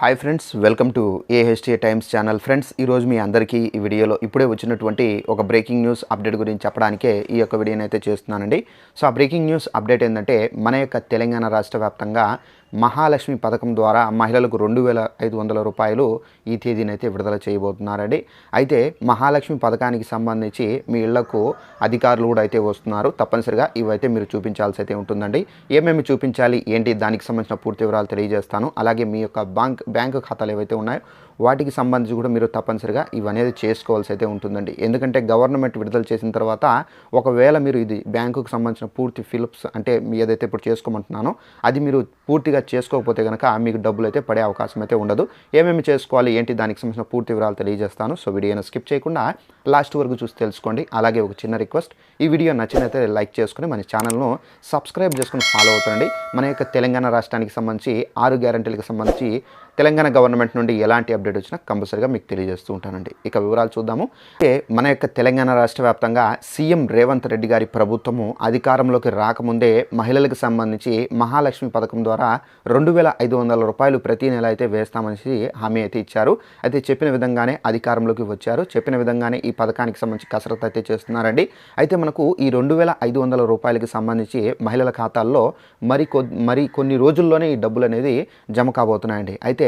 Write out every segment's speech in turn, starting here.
Hi friends welcome to AHT times channel friends ఈరోజు మీ అందరికీ ఈ వీడియోలో ఇప్పుడే వచ్చినటువంటి ఒక బ్రేకింగ్ న్యూస్ అప్డేట్ గురించి చెప్పడానికే ఈ యొక్క వీడియోని అయితే చేస్తున్నానండి. సో ఆ బ్రేకింగ్ న్యూస్ అప్డేట్ ఏంటంటే మన యొక్క తెలంగాణ రాష్ట్ర వ్యాప్తంగా మహాలక్ష్మి పథకం ద్వారా మహిళలకు రెండు వేల ఐదు వందల రూపాయలు ఈ తేదీనైతే విడుదల చేయబోతున్నారండి. అయితే మహాలక్ష్మి పథకానికి సంబంధించి మీ ఇళ్ళకు అధికారులు కూడా అయితే వస్తున్నారు. తప్పనిసరిగా ఇవైతే మీరు చూపించాల్సి అయితే ఉంటుందండి. ఏమేమి చూపించాలి ఏంటి దానికి సంబంధించిన పూర్తి వివరాలు తెలియజేస్తాను. అలాగే మీ యొక్క బ్యాంక్ బ్యాంకు ఖాతాలు ఏవైతే ఉన్నాయో వాటికి సంబంధించి కూడా మీరు తప్పనిసరిగా ఇవనేది చేసుకోవాల్సి అయితే ఉంటుందండి. ఎందుకంటే గవర్నమెంట్ విడుదల చేసిన తర్వాత ఒకవేళ మీరు ఇది బ్యాంకుకు సంబంధించిన పూర్తి ఫిలిప్స్ అంటే మీ ఏదైతే ఇప్పుడు చేసుకోమంటున్నానో అది మీరు పూర్తిగా చేసుకోకపోతే కనుక మీకు డబ్బులు అయితే పడే అవకాశం అయితే ఉండదు. ఏమేమి చేసుకోవాలి ఏంటి దానికి సంబంధించిన పూర్తి వివరాలు తెలియజేస్తాను. సో వీడియోని స్కిప్ చేయకుండా లాస్ట్ వరకు చూసి తెలుసుకోండి. అలాగే ఒక చిన్న రిక్వెస్ట్ ఈ వీడియో నచ్చినైతే లైక్ చేసుకుని మన ఛానల్ను సబ్స్క్రైబ్ చేసుకుని ఫాలో అవుతుండండి మన యొక్క తెలంగాణ రాష్ట్రానికి సంబంధించి ఆరు గ్యారంటీలకు సంబంధించి తెలంగాణ గవర్నమెంట్ నుండి ఎలాంటి అప్డేట్ వచ్చినా కంపల్సరీగా మీకు తెలియజేస్తూ ఉంటానండి. ఇక వివరాలు చూద్దాము. అయితే మన యొక్క తెలంగాణ రాష్ట్ర వ్యాప్తంగా సీఎం రేవంత్ రెడ్డి గారి ప్రభుత్వము అధికారంలోకి రాకముందే మహిళలకు సంబంధించి మహాలక్ష్మి పథకం ద్వారా రెండు వేల ఐదు వందల రూపాయలు ప్రతి నెల అయితే వేస్తామనేసి హామీ అయితే ఇచ్చారు. అయితే చెప్పిన విధంగానే అధికారంలోకి వచ్చారు. చెప్పిన విధంగానే ఈ పథకానికి సంబంధించి కసరత్తు అయితే చేస్తున్నారండి. అయితే మనకు ఈ రెండు వేల ఐదు వందల రూపాయలకి సంబంధించి మహిళల ఖాతాల్లో మరి కొ మరి కొన్ని రోజుల్లోనే ఈ డబ్బులు అనేది జమ కాబోతున్నాయండి. అయితే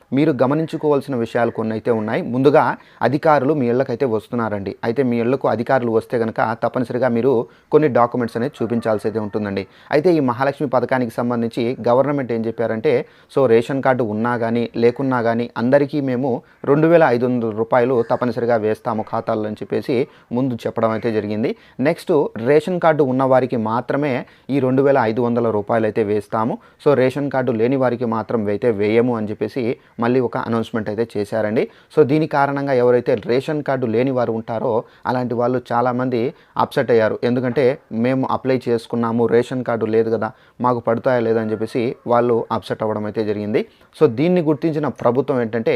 మీరు గమనించుకోవాల్సిన విషయాలు కొన్ని అయితే ఉన్నాయి. ముందుగా అధికారులు మీ ఇళ్ళకైతే వస్తున్నారండి. అయితే మీ ఇళ్ళకు అధికారులు వస్తే కనుక తప్పనిసరిగా మీరు కొన్ని డాక్యుమెంట్స్ అనేది చూపించాల్సి అయితే ఉంటుందండి. అయితే ఈ మహాలక్ష్మి పథకానికి సంబంధించి గవర్నమెంట్ ఏం చెప్పారంటే సో రేషన్ కార్డు ఉన్నా కానీ లేకున్నా కానీ అందరికీ మేము రెండు వేల ఐదు వందల రూపాయలు తప్పనిసరిగా వేస్తాము ఖాతాల్లో అని చెప్పేసి ముందు చెప్పడం అయితే జరిగింది. నెక్స్ట్ రేషన్ కార్డు ఉన్న వారికి మాత్రమే ఈ రెండు వేల ఐదు వందల రూపాయలు అయితే వేస్తాము. సో రేషన్ కార్డు లేని వారికి మాత్రం అయితే వేయము అని చెప్పేసి మళ్ళీ ఒక అనౌన్స్మెంట్ అయితే చేశారండి. సో దీని కారణంగా ఎవరైతే రేషన్ కార్డు లేని వారు ఉంటారో అలాంటి వాళ్ళు చాలామంది అప్సెట్ అయ్యారు. ఎందుకంటే మేము అప్లై చేసుకున్నాము రేషన్ కార్డు లేదు కదా మాకు పడతాయా లేదని చెప్పేసి వాళ్ళు అప్సెట్ అవ్వడం అయితే జరిగింది. సో దీన్ని గుర్తించిన ప్రభుత్వం ఏంటంటే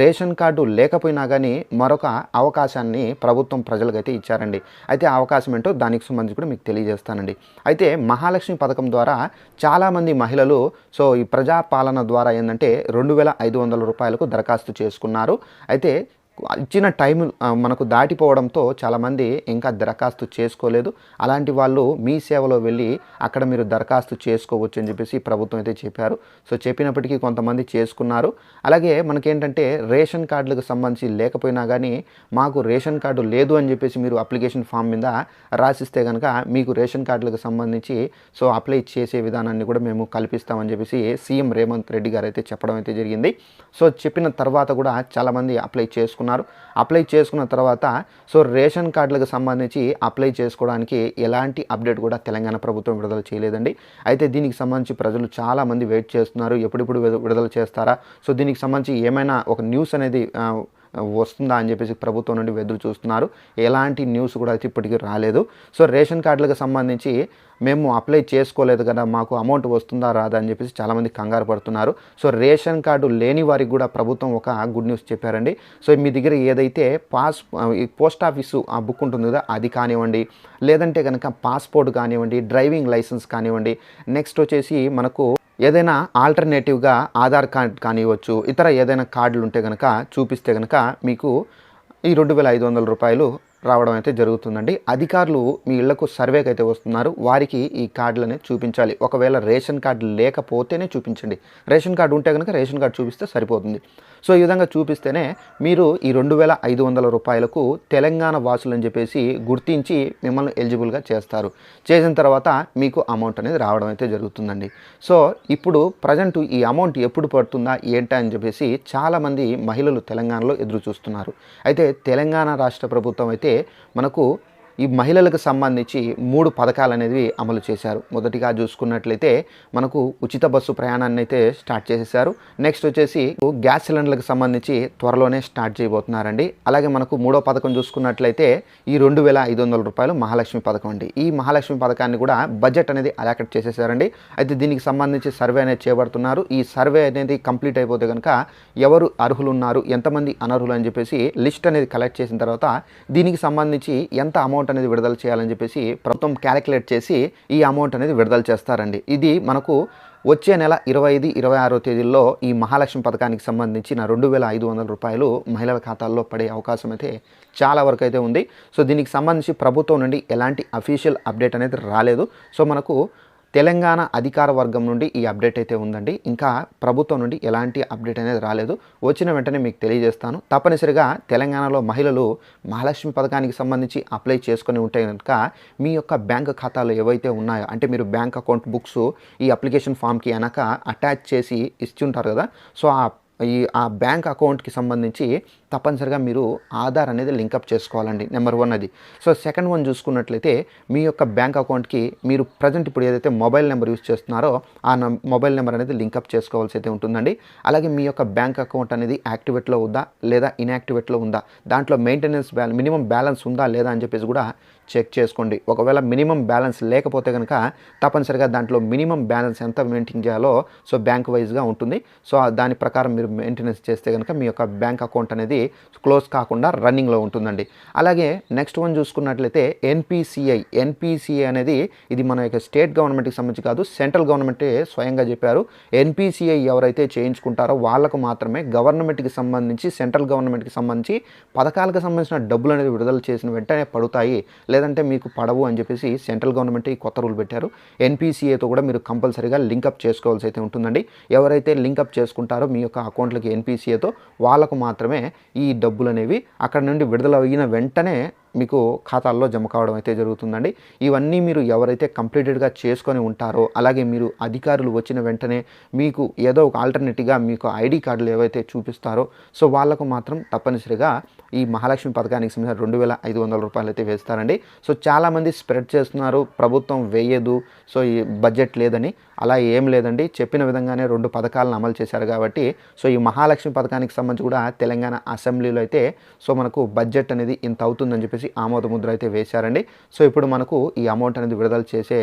రేషన్ కార్డు లేకపోయినా కానీ మరొక అవకాశాన్ని ప్రభుత్వం ప్రజలకైతే ఇచ్చారండి. అయితే ఆ అవకాశం ఏంటో దానికి సంబంధించి కూడా మీకు తెలియజేస్తానండి. అయితే మహాలక్ష్మి పథకం ద్వారా చాలామంది మహిళలు సో ఈ ప్రజాపాలన ద్వారా ఏంటంటే రెండు వేల ఐదు వందల రూపాయలకు దరఖాస్తు చేసుకున్నారు. అయితే ఇచ్చిన టైం మనకు దాటిపోవడంతో చాలామంది ఇంకా దరఖాస్తు చేసుకోలేదు. అలాంటి వాళ్ళు మీ సేవలో వెళ్ళి అక్కడ మీరు దరఖాస్తు చేసుకోవచ్చు అని చెప్పేసి ప్రభుత్వం అయితే చెప్పారు. సో చెప్పినప్పటికీ కొంతమంది చేసుకున్నారు. అలాగే మనకేంటంటే రేషన్ కార్డులకు సంబంధించి లేకపోయినా కానీ మాకు రేషన్ కార్డు లేదు అని చెప్పేసి మీరు అప్లికేషన్ ఫామ్ మీద రాసిస్తే కనుక మీకు రేషన్ కార్డులకు సంబంధించి సో అప్లై చేసే విధానాన్ని కూడా మేము కల్పిస్తామని చెప్పేసి సీఎం రేవంత్ రెడ్డి గారు అయితే చెప్పడం అయితే జరిగింది. సో చెప్పిన తర్వాత కూడా చాలామంది అప్లై చేసుకున్నారు అప్లై చేసుకున్న తర్వాత సో రేషన్ కార్డులకు సంబంధించి అప్లై చేసుకోవడానికి ఎలాంటి అప్డేట్ కూడా తెలంగాణ ప్రభుత్వం విడుదల చేయలేదండి. అయితే దీనికి సంబంధించి ప్రజలు చాలామంది వెయిట్ చేస్తున్నారు ఎప్పుడెప్పుడు విడుదల చేస్తారా? సో దీనికి సంబంధించి ఏమైనా ఒక న్యూస్ అనేది వస్తుందా అని చెప్పేసి ప్రభుత్వం నుండి ఎదురు చూస్తున్నారు. ఎలాంటి న్యూస్ కూడా అయితే ఇప్పటికీ రాలేదు. సో రేషన్ కార్డులకు సంబంధించి మేము అప్లై చేసుకోలేదు కదా మాకు అమౌంట్ వస్తుందా రాదా అని చెప్పేసి చాలామంది కంగారు పడుతున్నారు. సో రేషన్ కార్డు లేని వారికి కూడా ప్రభుత్వం ఒక గుడ్ న్యూస్ చెప్పారండి. సో మీ దగ్గర ఏదైతే పాస్ పోస్ట్ ఆఫీసు ఆ బుక్ ఉంటుంది కదా అది కానివ్వండి లేదంటే కనుక పాస్పోర్ట్ కానివ్వండి డ్రైవింగ్ లైసెన్స్ కానివ్వండి నెక్స్ట్ వచ్చేసి మనకు ఏదైనా ఆల్టర్నేటివ్గా ఆధార్ కార్డ్ కానివ్వచ్చు ఇతర ఏదైనా కార్డులు ఉంటే కనుక చూపిస్తే కనుక మీకు ఈ రెండు వేల ఐదు వందల రూపాయలు రావడం అయితే జరుగుతుందండి. అధికారులు మీ ఇళ్ళకు సర్వేకి అయితే వస్తున్నారు. వారికి ఈ కార్డులు అనేది చూపించాలి. ఒకవేళ రేషన్ కార్డు లేకపోతేనే చూపించండి. రేషన్ కార్డు ఉంటే కనుక రేషన్ కార్డు చూపిస్తే సరిపోతుంది. సో ఈ విధంగా చూపిస్తేనే మీరు ఈ రెండు వేల ఐదు వందల రూపాయలకు తెలంగాణ వాసులు అని చెప్పేసి గుర్తించి మిమ్మల్ని ఎలిజిబుల్గా చేస్తారు. చేసిన తర్వాత మీకు అమౌంట్ అనేది రావడం అయితే జరుగుతుందండి. సో ఇప్పుడు ప్రజెంట్ ఈ అమౌంట్ ఎప్పుడు పడుతుందా ఏంటా అని చెప్పేసి చాలామంది మహిళలు తెలంగాణలో ఎదురు చూస్తున్నారు అయితే తెలంగాణ రాష్ట్ర ప్రభుత్వం అయితే మనకు ఈ మహిళలకు సంబంధించి మూడు పథకాలు అనేవి అమలు చేశారు. మొదటిగా చూసుకున్నట్లయితే మనకు ఉచిత బస్సు ప్రయాణాన్ని అయితే స్టార్ట్ చేసేసారు నెక్స్ట్ వచ్చేసి గ్యాస్ సిలిండర్లకు సంబంధించి త్వరలోనే స్టార్ట్ చేయబోతున్నారండి. అలాగే మనకు మూడో పథకం చూసుకున్నట్లయితే ఈ రెండు వేల ఐదు వందల రూపాయలు మహాలక్ష్మి పథకం అండి. ఈ మహాలక్ష్మి పథకాన్ని కూడా బడ్జెట్ అనేది అలాకెట్ చేసేసారండి అయితే దీనికి సంబంధించి సర్వే అనేది చేయబడుతున్నారు ఈ సర్వే అనేది కంప్లీట్ అయిపోతే కనుక ఎవరు అర్హులు ఉన్నారు ఎంతమంది అనర్హులు అని చెప్పేసి లిస్ట్ అనేది కలెక్ట్ చేసిన తర్వాత దీనికి సంబంధించి ఎంత అమౌంట్ అనేది విడుదల చేయాలని చెప్పేసి ప్రభుత్వం క్యాలిక్యులేట్ చేసి ఈ అమౌంట్ అనేది విడుదల చేస్తారండి. ఇది మనకు వచ్చే నెల ఇరవై ఐదు ఇరవై ఆరో తేదీల్లో ఈ మహాలక్ష్మి పథకానికి సంబంధించిన రెండు వేల ఐదు వందల రూపాయలు మహిళల ఖాతాల్లో పడే అవకాశం అయితే చాలా వరకు అయితే ఉంది. సో దీనికి సంబంధించి ప్రభుత్వం నుండి ఎలాంటి అఫీషియల్ అప్డేట్ అనేది రాలేదు. సో మనకు తెలంగాణ అధికార వర్గం నుండి ఈ అప్డేట్ అయితే ఉందండి. ఇంకా ప్రభుత్వం నుండి ఎలాంటి అప్డేట్ అనేది రాలేదు. వచ్చిన వెంటనే మీకు తెలియజేస్తాను. తప్పనిసరిగా తెలంగాణలో మహిళలు మహాలక్ష్మి పథకానికి సంబంధించి అప్లై చేసుకొని ఉంటే కనుక మీ యొక్క బ్యాంక్ ఖాతాలు ఏవైతే ఉన్నాయో అంటే మీరు బ్యాంక్ అకౌంట్ బుక్స్ ఈ అప్లికేషన్ ఫామ్కి వెనక అటాచ్ చేసి ఇస్తుంటారు కదా. సో ఆ ఈ ఆ బ్యాంక్ అకౌంట్కి సంబంధించి తప్పనిసరిగా మీరు ఆధార్ అనేది లింకప్ చేసుకోవాలండి నెంబర్ వన్ అది. సో సెకండ్ వన్ చూసుకున్నట్లయితే మీ యొక్క బ్యాంక్ అకౌంట్కి మీరు ప్రజెంట్ ఇప్పుడు ఏదైతే మొబైల్ నెంబర్ యూస్ చేస్తున్నారో ఆ మొబైల్ నెంబర్ అనేది లింకప్ చేసుకోవాల్సి అయితే ఉంటుందండి. అలాగే మీ యొక్క బ్యాంక్ అకౌంట్ అనేది యాక్టివేట్లో ఉందా లేదా ఇన్యాక్టివేట్లో ఉందా? దాంట్లో మెయింటెనెన్స్ బ్యాలెన్స్ మినిమం బ్యాలెన్స్ ఉందా లేదా అని చెప్పేసి కూడా చెక్ చేసుకోండి. ఒకవేళ మినిమం బ్యాలెన్స్ లేకపోతే కనుక తప్పనిసరిగా దాంట్లో మినిమం బ్యాలెన్స్ ఎంత మెయింటైన్ చేయాలో సో బ్యాంక్ వైజ్గా ఉంటుంది. సో దాని ప్రకారం మీరు మెయింటెనెన్స్ చేస్తే కనుక మీ యొక్క బ్యాంక్ అకౌంట్ అనేది క్లోజ్ కాకుండా రన్నింగ్లో ఉంటుందండి. అలాగే నెక్స్ట్ వన్ చూసుకున్నట్లయితే ఎన్పిసిఐ ఎన్పిసిఐ అనేది ఇది మన యొక్క స్టేట్ గవర్నమెంట్కి సంబంధించి కాదు సెంట్రల్ గవర్నమెంటే స్వయంగా చెప్పారు. ఎన్పిసిఐ ఎవరైతే చేయించుకుంటారో వాళ్ళకు మాత్రమే గవర్నమెంట్కి సంబంధించి సెంట్రల్ గవర్నమెంట్కి సంబంధించి పథకాలకు సంబంధించిన డబ్బులు అనేది విడుదల చేసిన వెంటనే పడుతాయి. లేదంటే మీకు పడవు అని చెప్పేసి సెంట్రల్ గవర్నమెంట్ ఈ కొత్త రూల్ పెట్టారు. ఎన్పిసిఐతో కూడా మీరు కంపల్సరీగా లింకప్ చేసుకోవాల్సి అయితే ఉంటుందండి. ఎవరైతే లింకప్ చేసుకుంటారో మీ యొక్క అకౌంట్లకి ఎన్పిసిఐతో వాళ్ళకు మాత్రమే ఈ డబ్బులు అనేవి అక్కడ నుండి విడుదల అయిన వెంటనే మీకు ఖాతాల్లో జమ కావడం అయితే జరుగుతుందండి. ఇవన్నీ మీరు ఎవరైతే కంప్లీటెడ్గా చేసుకొని ఉంటారో అలాగే మీరు అధికారులు వచ్చిన వెంటనే మీకు ఏదో ఒక ఆల్టర్నేటివ్గా మీకు ఐడి కార్డులు ఏవైతే చూపిస్తారో సో వాళ్ళకు మాత్రం తప్పనిసరిగా ఈ మహాలక్ష్మి పథకానికి సంబంధించిన రెండు వేల ఐదు వందల రూపాయలు అయితే వేస్తారండి. సో చాలామంది స్ప్రెడ్ చేస్తున్నారు ప్రభుత్వం వేయదు సో ఈ బడ్జెట్ లేదని. అలా ఏం లేదండి. చెప్పిన విధంగానే రెండు పథకాలను అమలు చేశారు కాబట్టి సో ఈ మహాలక్ష్మి పథకానికి సంబంధించి కూడా తెలంగాణ అసెంబ్లీలో అయితే సో మనకు బడ్జెట్ అనేది ఇంత అవుతుందని చెప్పేసి ఆమోద ముద్ర అయితే వేశారండి. సో ఇప్పుడు మనకు ఈ అమౌంట్ అనేది విడుదల చేసే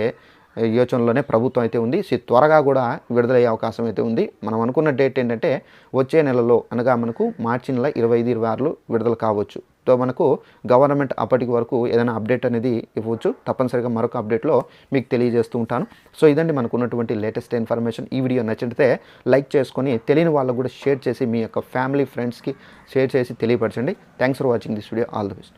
యోచనలోనే ప్రభుత్వం అయితే ఉంది. సో త్వరగా కూడా విడుదలయ్యే అవకాశం అయితే ఉంది. మనం అనుకున్న డేట్ ఏంటంటే వచ్చే నెలలో అనగా మనకు మార్చి నెల ఇరవై ఐదు ఇరవై ఆరులో విడుదల కావచ్చు. సో మనకు గవర్నమెంట్ అప్పటికి వరకు ఏదైనా అప్డేట్ అనేది ఇవ్వచ్చు. తప్పనిసరిగా మరొక అప్డేట్లో మీకు తెలియజేస్తూ ఉంటాను. సో ఇదండి మనకు ఉన్నటువంటి లేటెస్ట్ ఇన్ఫర్మేషన్. ఈ వీడియో నచ్చితే లైక్ చేసుకొని తెలియని వాళ్ళకు కూడా షేర్ చేసి మీ యొక్క ఫ్యామిలీ ఫ్రెండ్స్కి షేర్ చేసి తెలియపరచండి. Thanks for watching this video. All the best.